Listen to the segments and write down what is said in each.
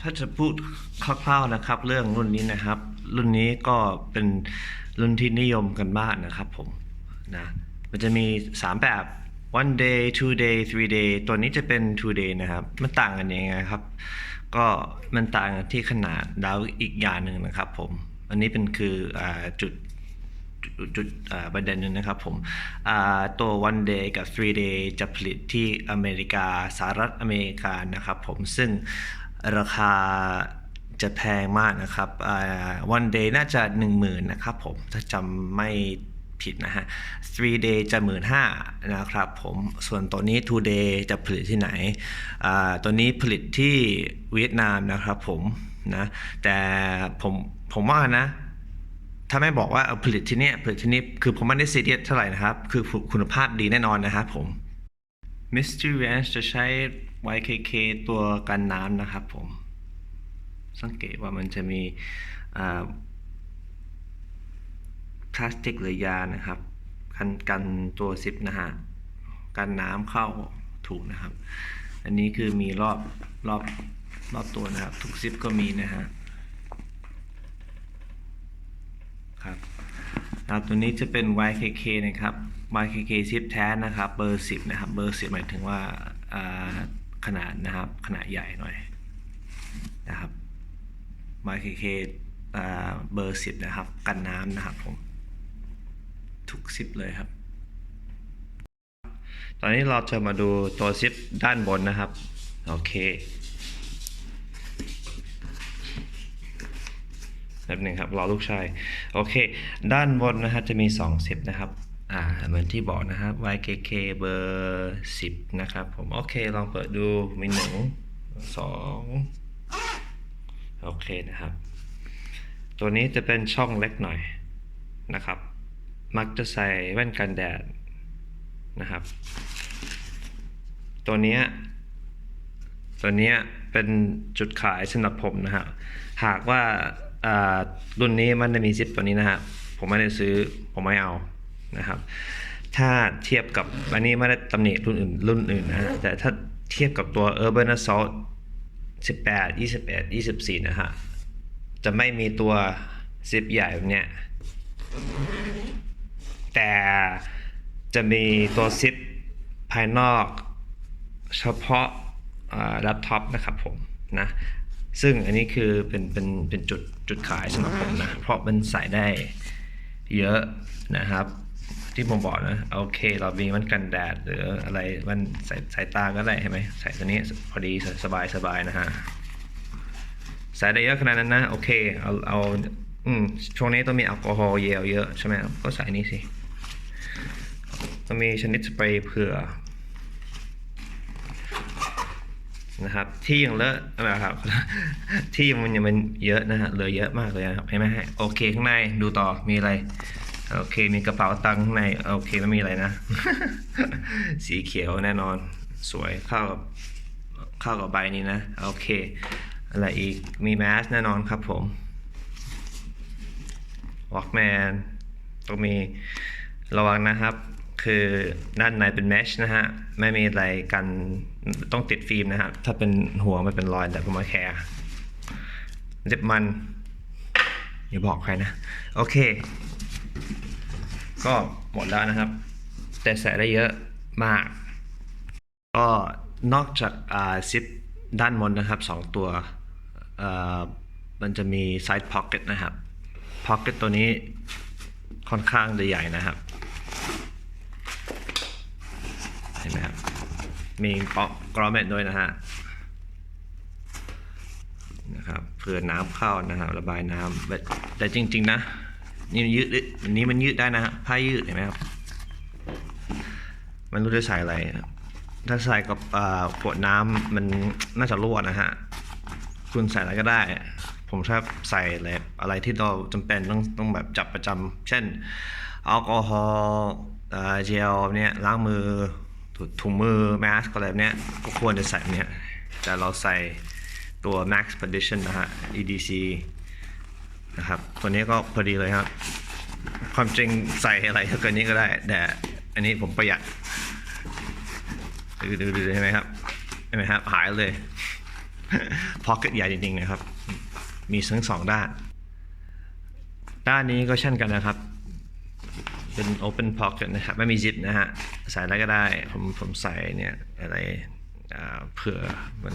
ถ้าจะพูดคร่าวๆนะครับ เรื่องรุ่นนี้นะครับ รุ่นนี้ก็เป็นรุ่นที่นิยมกันมากนะครับผมนะมันจะมี 3 แบบ one day two day three day ตัวนี้จะเป็น two day นะครับ มันต่างกันยังไงครับ ก็มันต่างกันที่ขนาดแล้วอีกอย่างหนึ่งนะครับผมอันนี้เป็นคืออจุดจุดประเด็นหนึงนะครับผมตัว one day กับ three day จะผลิตที่อเมริกาสหรัฐอเมริกานะครับผมซึ่ง ราคาจะแพงมากนะครับอ่า one day น่าจะ 10,000นะครับผม ถ้าจำไม่ผิดนะฮะ three day จะ15,000นะครับผม ส่วนตัวนี้ two day จะผลิตที่ไหนอ่าตัวนี้ผลิตที่เวียดนามนะครับผมนะ แต่ผมผมว่านะ ถ้าไม่บอกว่าผลิตที่เนี่ยผลิตที่นี่คือผมไม่ได้ซีเรียสเท่าไหร่นะครับ คือคุณภาพดีแน่นอนนะครับผม Mystery Ranch จะใช้ YKK ตัวกันน้ำนะครับผม สังเกตว่ามันจะมีพลาสติกหรือยานะครับ กันกันตัวซิปนะฮะกันน้ำเข้าถูกนะครับ อันนี้คือมีรอบรอบรอบตัวนะครับ ทุกซิปก็มีนะฮะครับครับตัวนี้จะเป็น YKK นะครับ YKK ชิปแท้นะครับเบอร์ 10 นะครับ เบอร์ 10 หมายถึงว่าขนาดนะครับ ขนาดใหญ่หน่อยนะครับ YKK เบอร์ 10 นะครับ กันน้ำนะครับผม ทุกซิปเลยครับ ตอนนี้เราจะมาดูตัวซิปด้านบนนะครับ โอเคแบบหนึ่งครับรอลูกชาย โอเค ด้านบนนะฮะจะมี2สิบนะครับ อ่าเหมือนที่บอกนะครับ YKK เบอร์ 10 นะครับ ผม โอเค ลองเปิดดูมีหนึ่งสองโอเคนะครับ ตัวนี้จะเป็นช่องเล็กหน่อยนะครับ มักจะใส่แว่นกันแดดนะครับ ตัวนี้ตัวนี้เป็นจุดขายสำหรับผมนะฮะหากว่าอ่ารุ่นนี้มันไม่มีซิปตัวนี้นะฮะผมไม่ได้ซื้อผมไม่เอา นะครับ ถ้าเทียบกับอันนี้ไม่ได้ตำหนิรุ่นอื่นรุ่นอื่นนะแต่ถ้าเทียบกับตัว Urban Assault 18 21 24 นะฮะ จะไม่มีตัวซิปใหญ่แบบเนี้ย แต่จะมีตัวซิปภายนอกเฉพาะแล็ปท็อปนะครับผมนะ ซึ่งอันนี้คือเป็นเป็นเป็นจุดจุดขายสำหรับผมนะ เพราะมันใส่ได้เยอะนะครับ ที่ผมบอกนะโอเค เรามีมันกันแดด หรืออะไรมันใส่สายตาก็ได้เห็นไหมใส่ตัวนี้พอดีสบายสบายนะฮะใส่ได้เยอะขนาดนั้นนะ โอเค เอาเอาอืมช่วงนี้ต้องมีแอลกอฮอล์เยลเยอะใช่ไหมก็ใส่นี่สิต้องมีชนิดสเปรย์เผื่อนะครับที่ยังเลอะนะครับที่มันยังมันเยอะนะฮะเหลือเยอะมากเลยนะครับเห็นไหมฮะโอเคข้างในดูต่อมีอะไร โอเค มีกระเป๋าตังค์ข้างในโอเคไม่มีอะไรนะ สีเขียวแน่นอน สวยเข้ากับเข้ากับใบนี้นะ โอเค อะไรอีกมีแมสแน่นอนครับผม Walkman ต้องมีระวังนะครับ คือด้านในเป็นเมชนะฮะ ไม่มีอะไรกันต้องติดฟิล์มนะฮะ ถ้าเป็นหัวไม่เป็นรอยแต่ผมไม่แคร์เจ็บมันอย่าบอกใครนะ โอเค ก็หมดแล้วนะครับ แต่ใส่ได้เยอะมาก ก็นอกจากซิปด้านบนนะครับสองตัวมันจะมี side pocket นะครับ pocket ตัวนี้ค่อนข้างจะใหญ่นะครับ เห็นไหมครับ มีปาะกรอเมตด้วยนะฮะนะครับเผื่อน้ำเข้านะครับ ระบายน้ำแต่จริง ๆ นะ นี่มันยืดอันนี้มันยืดได้นะฮะผ้ายืดเห็นไหมครับ มันรู้จะใส่อะไรถ้าใส่กับขวดน้ำมันน่าจะรั่วนะฮะ คุณใส่อะไรก็ได้ ผมชอบใส่อะไรอะไรที่เราจำเป็นต้องต้องแบบจับประจำเช่นแอลกอฮอล์เจลเนี่ยล้างมือถุถุงมือแมสอะไรแบบเนี้ยก็ควรจะใส่เนี้ยแต่เราใส่ตัว Max Edition นะฮะ EDC นะครับ ตัวนี้ก็พอดีเลยครับ ความจริงใส่อะไรเกินนี้ก็ได้ แต่อันนี้ผมประหยัดดูดูดูใช่ไหมครับเห็นไหมครับหายเลยพ็อกเก็ตใหญ่จริงๆนะครับ มีทั้งสองด้าน ด้านนี้ก็เช่นกันนะครับ เป็น open pocket นะครับ ไม่มี zip นะฮะ ใส่อะไรก็ได้ ผมผมใส่เนี่ยอะไรเผื่อมัน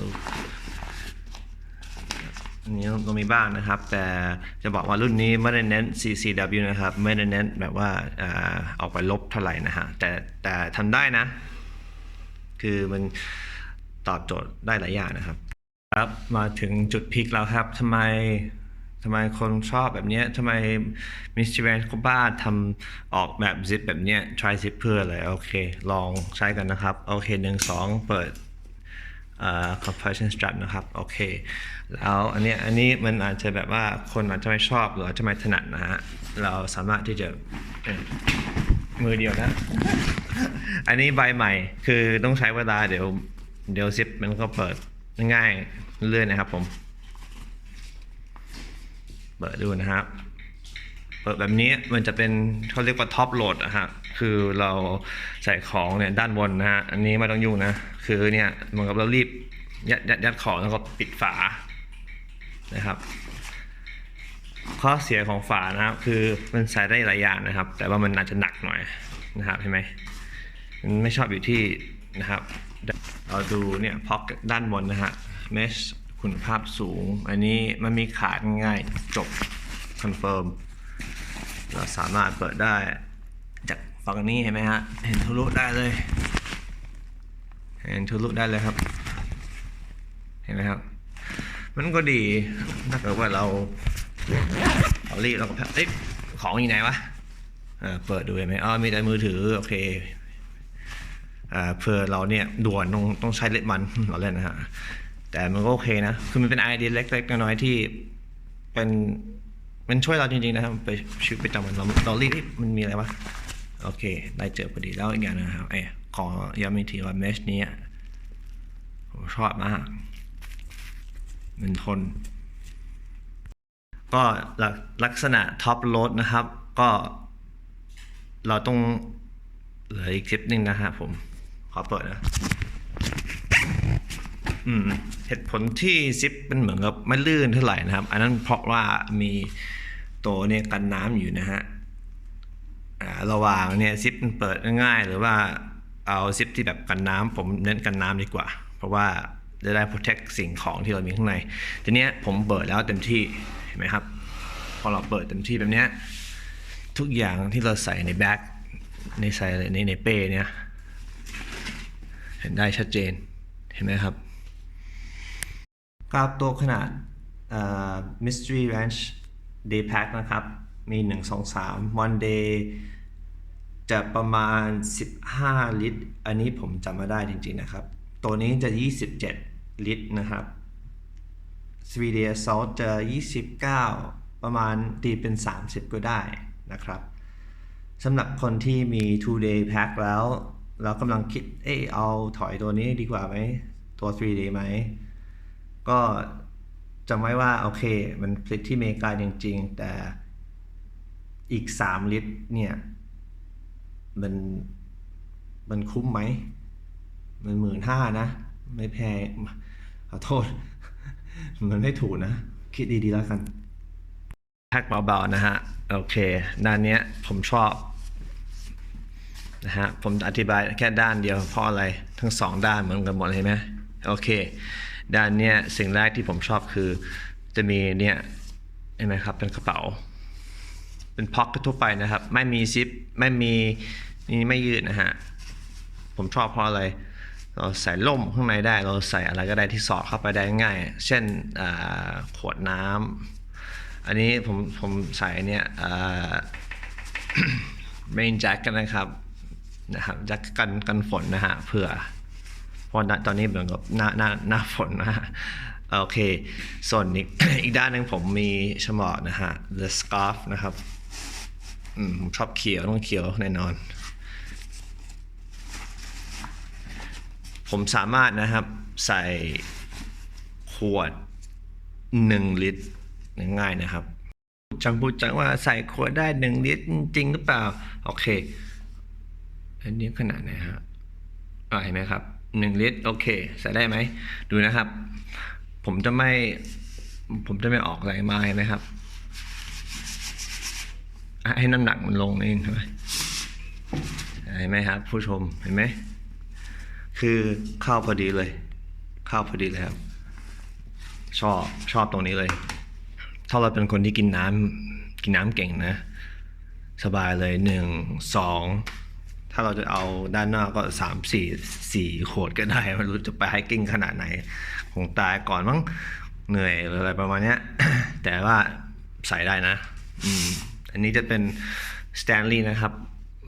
นนี้ต้องมีบ้างนะครับ แต่จะบอกว่ารุ่นนี้ไม่ได้เน้น CCW นะครับ ไม่ได้เน้นแบบว่าอ่าอกไปลบเท่าไหร่นะฮะ แต่แต่ทำได้นะ คือมันตอบโจทย์ได้หลายอย่างนะครับ ครับ มาถึงจุดพีคแล้วครับทำไมทำไมคนชอบแบบนี้ทำไมมิส r แวนเขาบ้าทำออกแบบซิปแบบนี้ try zip เพื่ออะไร โอเค ลองใช้กันนะครับ โอเคหนึ่งสองเปิด compression strap นะครับโอเคแล้วอันนี้อันนี้มันอาจจะแบบว่าคนอาจจะไม่ชอบหรืออาจจะไม่ถนัดนะฮะเราสามารถที่จะมือเดียวนะ อันนี้ใบใหม่คือต้องใช้เวลาเดี๋ยวเดี๋ยวซิปมันก็เปิดง่ายเรื่อยนะครับผม เปิดดูนะครับ เปิดแบบนี้มันจะเป็นเขาเรียกว่าท็อปโหลดนะฮะ คือเราใส่ของเนี่ยด้านบนนะฮะอันนี้ไม่ต้องยุ่งนะ คือเนี่ยเหมือนกับเรารีบยัดยัดยัดของแล้วก็ปิดฝานะครับ ข้อเสียของฝานะครับคือมันใส่ได้หลายอย่างนะครับ แต่ว่ามันอาจจะหนักหน่อยนะครับเห็นไหมมันไม่ชอบอยู่ที่นะครับ เราดูเนี่ยพ็อกด้านบนนะฮะเมชคุณภาพสูง อันนี้มันมีขาดง่ายจบคอนเฟิร์มเราสามารถเปิดได้จาก ฝั่งนี้เห็นไหมฮะ เห็นทะลุได้เลย เห็นทะลุได้เลยครับ เห็นไหมครับ มันก็ดีถ้าเกิดว่าเราเอารีดเราก็เอ้ยของอยู่ไหนวะเออเปิดดูเห็นไหมอ๋อมีแต่มือถือ โอเคอ่าเพื่อเราเนี่ยด่วนต้องต้องใช้เล็ดมันเราเล่นนะฮะแต่มันก็โอเคนะ คือมันเป็นไอเดียเล็กๆน้อยๆที่เป็นมันช่วยเราจริงๆนะครับไปชีวิตประจำวันเราเรารีดเอ๊ะมันมีอะไรวะ โอเค ได้เจอพอดีแล้วอีกอย่างนะครับไอ้ขอย้ำอีกทีว่าเมชนี้ผมชอบมากมันทน ก็ลักลักษณะท็อปโหลดนะครับ ก็เราต้องเหลืออีกคลิปนึงนะฮะผม ขอเปิดนะอืมเหตุผลที่ซิปมันเหมือนกับไม่ลื่นเท่าไหร่นะครับ อันนั้นเพราะว่ามีตัวเนี่ยกันน้ำอยู่นะฮะ ระหว่างเนี่ยซิปมันเปิดง่าย หรือว่าเอาซิปที่แบบกันน้ำผมเน้นกันน้ำดีกว่า เพราะว่าจะได้ protect สิ่งของที่เรามีข้างใน ทีเนี้ยผมเปิดแล้วเต็มที่เห็นไหมครับ พอเราเปิดเต็มที่แบบเนี้ยทุกอย่างที่เราใส่ในแบ็คในใส่ในในเป้เนี่ยเห็นได้ชัดเจนเห็นไหมครับกราบตัวขนาด Mystery Ranch Day Pack นะครับ มี 1 2 3 One Day จะประมาณ 15 ลิตร อันนี้ผมจำมาได้จริงๆนะครับ ตัวนี้จะ 27 ลิตรนะครับ3 day assault จะ 29 ประมาณตีเป็น 30 ก็ได้นะครับสำหรับคนที่มี two day pack แล้ว เรากำลังคิด เอ้ยเอาถอยตัวนี้ดีกว่าไหม ตัว 3 day ไหม ก็จำไว้ว่า โอเค มันผลิตที่อเมริกาจริง ๆ แต่ อีก 3 ลิตรเนี่ยมันมันคุ้มไหม มันหมื่นห้านะ ไม่แพงขอโทษ มันไม่ถูกนะ คิดดีๆแล้วกันแพ็กเบาๆนะฮะ โอเค ด้านเนี้ยผมชอบนะฮะ ผมอธิบายแค่ด้านเดียวเพราะอะไร ทั้งสองด้านเหมือนกันหมดเลยไหมโอเค ด้านเนี้ยสิ่งแรกที่ผมชอบคือจะมีเนี่ยเห็นไหมครับเป็นกระเป๋า เป็นพ็อกทั่วไปนะครับ ไม่มีซิปไม่มีนี่ไม่ยืดนะฮะ ผมชอบเพราะอะไร เราใส่ล่มข้างในได้ เราใส่อะไรก็ได้ที่สอดเข้าไปได้ง่าย เช่นขวดน้ำอันนี้ผมผมใส่เนี่ยเมนแจ็คกันนะครับนะครับแจ็คกันกันฝนนะฮะเผื่อเพราะตอนนี้เหมือนกับหน้าหน้าหน้าฝนนะฮะโอเค ส่วนอีกอีกด้านหนึ่งผมมีฉมอกนะฮะ the scarf นะครับ อืมผมชอบเขียวต้องเขียวแน่นอน ผมสามารถนะครับใส่ขวด 1 ลิตรง่ายนะครับจังพูดจังว่าใส่ขวดได้ 1 ลิตรจริงหรือเปล่า โอเค อันนี้ขนาดไหนฮะเห็นไหมครับ 1 ลิตรโอเคใส่ได้ไหม ดูนะครับ ผมจะไม่ผมจะไม่ออกแรมาเห็นไหมครับ ให้น้ำหนักมันลงเองใช่ไหมเห็นไหมครับ ผู้ชมเห็นไหมคือเข้าพอดีเลย เข้าพอดีเลยครับชอบชอบตรงนี้เลย ถ้าเราเป็นคนที่กินน้ำกินน้ำเก่งนะ สบายเลยหนึ่งสองถ้าเราจะเอาด้านนอกก็สามสี่สี่ขวดก็ได้ไม่รู้จะไปไฮกิ้งขนาดไหนคงตายก่อนมั้งเหนื่อยออะไรประมาณเนี้ย แต่ว่าใส่ได้นะ อืม อันนี้จะเป็น Stanley นะครับ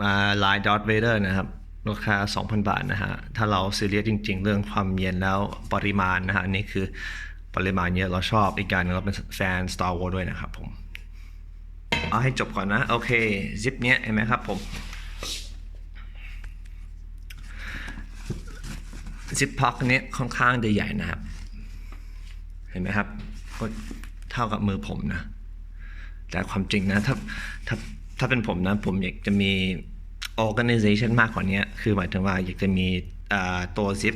มาลาย Darth Vader นะครับราคา 2,000 บาทนะฮะ ถ้าเราซีเรียสจริง ๆ เรื่องความเย็นแล้วปริมาณนะฮะ อันนี่คือปริมาณเยอะเราชอบอีกการหนึงเราเป็นแฟน Star Wars ด้วยนะครับผม เอาให้จบก่อนนะ โอเค ซิปเนี้ยเห็นไหมครับผม ซิปพ็อกเนี้ยค่อนข้างจะใหญ่นะครับ เห็นไหมครับ ก็เท่ากับมือผมนะ แต่ความจริงนะถ้าถ้าถ้าเป็นผมนะ ผมอยากจะมี organization มากกว่านี้คือหมายถึงว่าอยากจะมีตัวซิป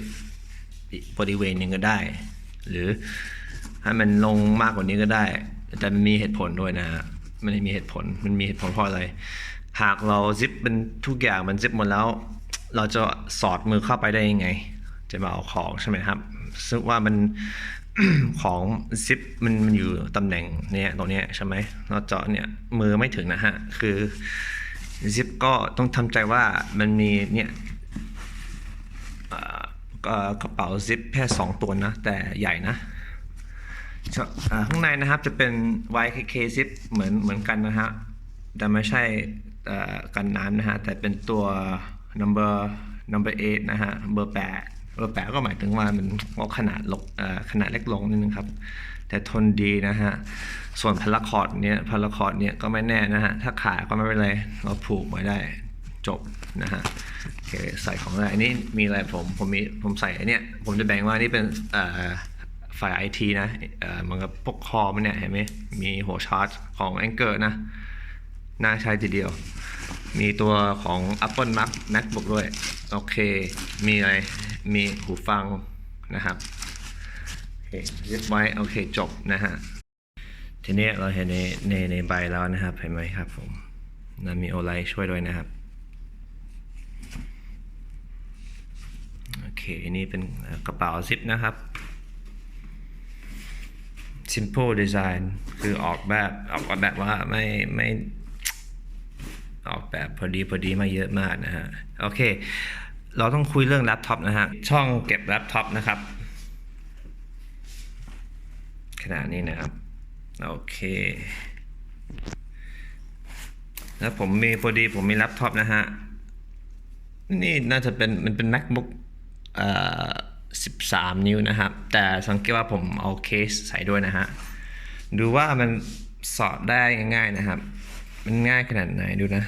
บริเวณหนึ่งก็ได้ หรือให้มันลงมากกว่านี้ก็ได้ แต่มันมีเหตุผลด้วยนะฮะมันมีเหตุผลมันมีเหตุผลเพราะอะไร หากเราซิปเป็นทุกอย่างมันซิปหมดแล้ว เราจะสอดมือเข้าไปได้ยังไง จะมาเอาของใช่ไหมครับซึ่งว่ามัน ของซิปมันมันอยู่ตำแหน่งเนี่ยตรงเนี้ยใช่ไหมเราเจาะเนี่ยมือไม่ถึงนะฮะ คือซิปก็ต้องทำใจว่ามันมีเนี่ยกระเป๋าซิปแค่สองตัวนะ แต่ใหญ่นะข้างในนะครับจะเป็น YKK zip เหมือนเหมือนกันนะฮะ แต่ไม่ใช่กันน้ำนะฮะ แต่เป็นตัว number number 8นะฮะ เบอร์8 เบอร์8ก็หมายถึงว่ามันก็ขนาดลกขนาดเล็กลงนิดนึงครับ แต่ทนดีนะฮะ ส่วนพาราคอร์ดเนี่ยพาราคอร์ดเนี่ยก็ไม่แน่นะฮะ ถ้าขาดก็ไม่เป็นไรเราผูกไว้ได้จบนะฮะโอเคใส่ของอะไรอันนี้มีอะไรผมผมมีผมใส่อันเนี้ยผมจะแบ่งว่านี่เป็นฝ่ายไอทีนะเหมันกับพวกคอมันเนี่ยเห็นไหมมีหัวชาร์จของ Anchor นะ น่าใช้ทีเดียว มีตัวของ Apple Mac MacBook ด้วย โอเค มีอะไร มีหูฟังนะครับโอเคเรียบไว้โอเคจบนะฮะทีนี้เราเห็นในในในใบแล้วนะครับเห็นไหมครับผมนะมีโอไลช่วยด้วยนะครับโอเคอันนี้เป็นกระเป๋าซิปนะครับ simple design คือออกแบบออกแบบว่าไม่ไม่ออกแบบพอดีพอดีมาเยอะมากนะฮะ โอเค เราต้องคุยเรื่องแล็ปท็อปนะฮะ ช่องเก็บแล็ปท็อปนะครับ ขนาดนี้นะครับ โอเค แล้วผมมีพอดีผมมีแล็ปท็อปนะฮะ นี่น่าจะเป็นมันเป็น macbook เอ่อ13 นิ้วนะครับ แต่สังเกตว่าผมเอาเคสใส่ด้วยนะฮะ ดูว่ามันสอดได้ง่ายๆนะครับ มันง่ายขนาดไหนดูนะ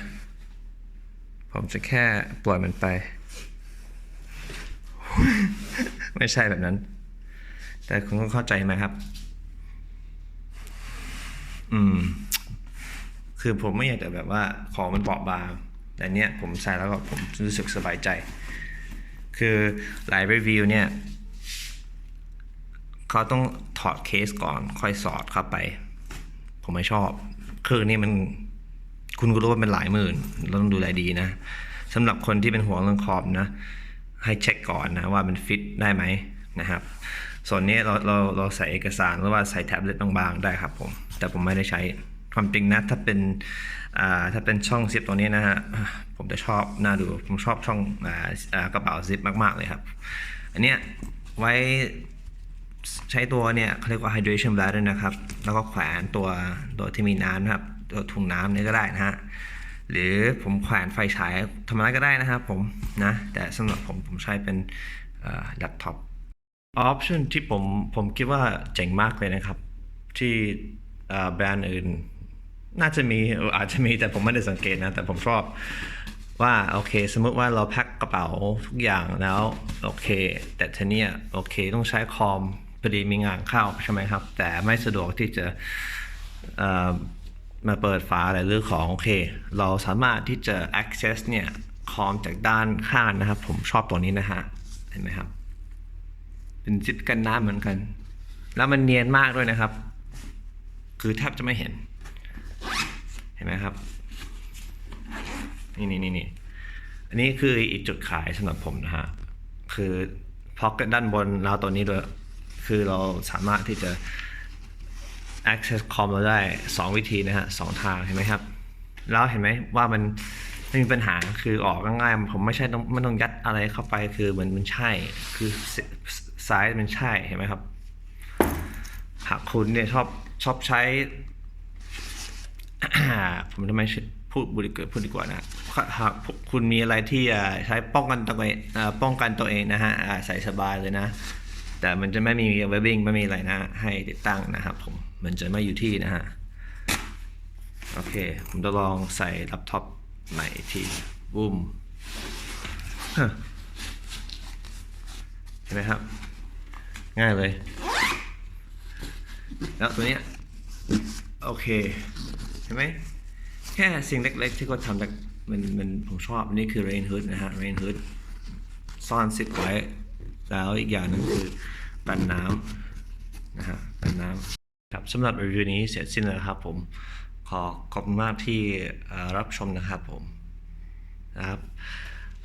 ผมจะแค่ปล่อยมันไป ไม่ใช่แบบนั้น แต่คุณก็เข้าใจไหมครับ อืม คือผมไม่อยากจะแบบว่าของมันเบาบางแต่เนี้ยผมใส่แล้วก็ผมรู้สึกสบายใจ คือหลายรีวิวเนี่ยเขาต้องถอดเคสก่อน ค่อยสอดเข้าไป ผมไม่ชอบ คือนี่มันคุณก็รู้ว่าเป็นหลายหมื่นเราต้องดูแลดีนะสำหรับคนที่เป็นห่วงเรื่องคอมนะ ให้เช็คก่อนนะว่ามันฟิตได้ไหมนะครับ ส่วนนี้เราเราเราใส่เอกสารหรือว่าใส่แท็บเล็ตบางๆได้ครับผม แต่ผมไม่ได้ใช้ความจริงนะถ้าเป็นอ่าถ้าเป็นช่องซิปตัวนี้นะฮะผมจะชอบน่าดูผมชอบช่องอ่ากระเป๋าซิปมากๆเลยครับ อันเนี้ยไว้ใช้ตัวเนี่ยเขาเรียกว่า hydration bladder นะครับ แล้วก็แขวนตัวตัวที่มีน้ำนะครับ ตัวถุงน้ำนี่ก็ได้นะฮะ หรือผมแขวนไฟฉายทำอะไรก็ได้นะครับผมนะแต่สำหรับผมผมใช้เป็นแล็ปท็อปออปชันที่ผมผมคิดว่าเจ๋งมากเลยนะครับ ที่แบรนด์อื่น น่าจะมีอาจจะมีแต่ผมไม่ได้สังเกตนะ แต่ผมชอบว่าโอเค สมมติว่าเราแพ็คกระเป๋าทุกอย่างแล้วโอเค แต่ทีเนี้ยโอเค ต้องใช้คอมพอดีมีงานเข้าใช่ไหมครับ แต่ไม่สะดวกที่จะ มาเปิดฝาอะไรหรือของโอเค เราสามารถที่จะ access เนี่ยคอมจากด้านข้างนะครับ ผมชอบตัวนี้นะฮะเห็นไหมครับ เป็นซิปกันน้ำเหมือนกัน แล้วมันเนียนมากด้วยนะครับ คือแทบจะไม่เห็น เห็นไหมครับ นี่นี่นี่นี่อันนี้คืออีกจุดขายสำหรับผมนะฮะ คือพ็อกเก็ตด้านบนเราตัวนี้ด้วย คือเราสามารถที่จะ access คอมเราได้ 2 วิธีนะฮะสองทางเห็นไหมครับ แล้วเห็นไหมว่ามันไม่มีปัญหาคือออกง่ายๆผมไม่ใช่ต้องไม่ต้องยัดอะไรเข้าไปคือมันมันใช่คือไซส์มันใช่เห็นไหมครับ หากคุณเนี่ยชอบชอบใช้ ผมทำไมพูดบุริเกิดพูดดีกว่านะหากคุณมีอะไรที่ใช้ป้องกันตัวเองป้องกันตัวเองนะฮะใส่สบายเลยนะ แต่มันจะไม่มีเวบบิ้งไม่มีอะไรนะให้ติดตั้งนะครับผมมันจะไม่อยู่ที่นะฮะโอเค ผมจะลองใส่แล็ปท็อปใหม่ทีบูมเห็นไหมครับ ง่ายเลย แล้วตัวเนี้ยโอเค เห็นไหมแค่สิ่งเล็กๆ ที่เขาทำจากมันมันผมชอบนนี่คือ Rain Hood นะฮะ Rain Hood ซ่อนซิปไว้ แล้วอีกอย่างหนึงคือกันน้ำนะฮะกันน้ำครับสำหรับรีวิวนี้เสร็จสิ้นแล้วครับผมขอขอบคุณมากที่รับชมนะครับผมนะครับ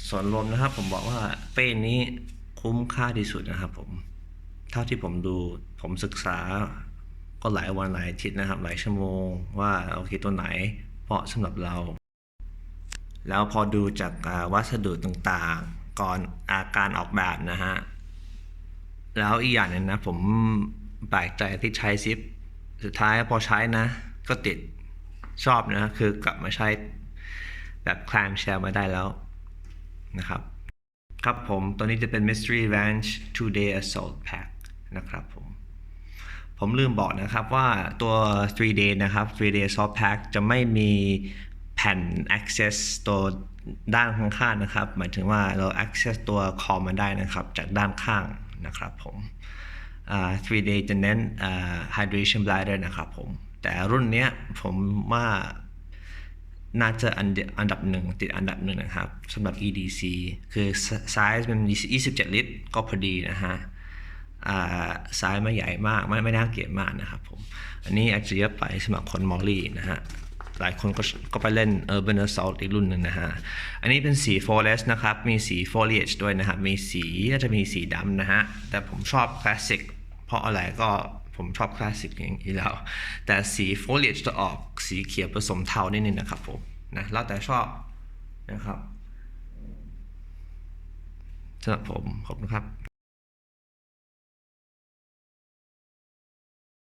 ส่วนรวมนะครับผมบอกว่าเป้นี้คุ้มค่าที่สุดนะครับผมเท่าที่ผมดูผมศึกษาก็หลายวันหลายอาทิตย์นะครับ หลายชั่วโมงว่าโอเคตัวไหนเหมาะสำหรับเรา แล้วพอดูจากวัสดุต่างๆ ก่อนอาการออกแบบนะฮะ แล้วอีกอย่างหนึงนะ ผมแปลกใจที่ใช้ซิป สุดท้ายพอใช้นะ ก็ติดชอบนะ คือกลับมาใช้แบบคลามแชร์มาได้แล้วนะครับ ครับผมตัวนี้จะเป็น Mystery Ranch Two Day Assault Pack นะครับผม ผมลืมบอกนะครับว่าตัว 3 day นะครับ 3 day assault pack จะไม่มีแผ่น access ตัวด้านข้างๆนะครับ หมายถึงว่าเรา access ตัวคอมมันได้นะครับ จากด้านข้าง นะครับผมอ่า3 day จะเน้น hydration bladder นะครับผม แต่รุ่นเนี้ยผมว่าน่าจะอันดับหนึ่งติดอันดับหนึ่งนะครับสำหรับ EDC คือไซส์มัน27 ลิตร ก็พอดีนะฮะไซส์ไม่ใหญ่มาก ไม่ไม่น่าเกลียดมากนะครับผม อันนี้อาจจะเยอะไปสำหรับคนมอลลี่นะฮะ หลายคนก็ก็ไปเล่น Urban Assault อีกรุ่นหนึ่งนะฮะ อันนี้เป็นสี Forest นะครับ มีสี Foliage ด้วยนะครับ มีสีน่าจะมีสีดำนะฮะ แต่ผมชอบ Classic เพราะอะไรก็ผมชอบคลาสสิกอย่างนี้แล้ว แต่สี foliage จะออกสีเขียวผสมเทานิดนึงนะครับผมนะแล้วแต่ชอบนะครับสำหรับผม ขอบคุณครับ